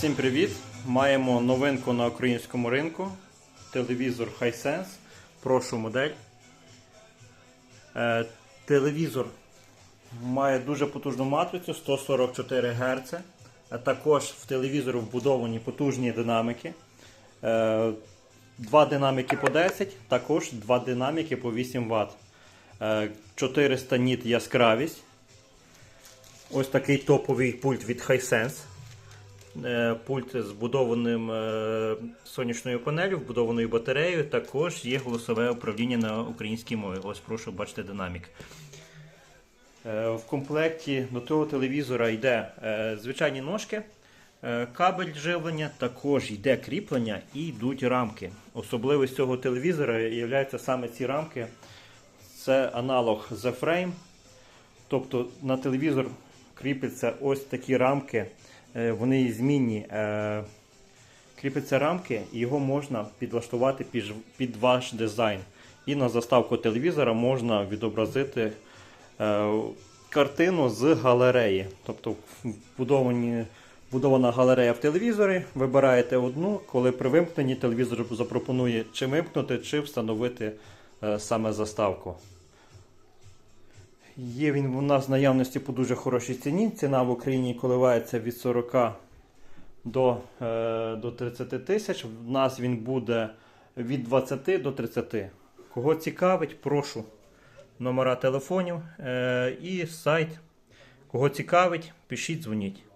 Всім привіт! Маємо новинку на українському ринку. Телевізор Hisense. Прошу модель. Е, телевізор має дуже потужну матрицю 144 Гц. Також в телевізору вбудовані потужні динамики. Е, два динамики по 10, також два динамики по 8 Вт. Е, 400 ніт яскравість. Ось такий топовий пульт від Hisense. Е, Пульт з вбудованим е, сонячною панелью, вбудованою батареєю. Також є голосове управління на українській мові. Ось прошу бачите динамік. Е, В комплекті до того телевізора йде звичайні ножки, кабель живлення, також йде кріплення і йдуть рамки. Особливість цього телевізора є саме ці рамки. Це аналог The Frame. Тобто на телевізор кріпляться ось такі рамки, е, вони змінні. е, Кріпляться рамки, і його можна підлаштувати під, ваш дизайн. І на заставку телевізора можна відобразити е, картину з галереї. Тобто вбудовані, вбудована галерея в телевізорі, вибираєте одну, коли при вимкненні телевізор запропонує чи вимкнути, чи встановити саме заставку. Є він у нас в наявності по дуже хорошій ціні. Ціна в Україні коливається від 40 до, е, до 30 тисяч. В нас він буде від 20 до 30. Кого цікавить, прошу номера телефонів е, і сайт. Кого цікавить, пишіть, дзвоніть.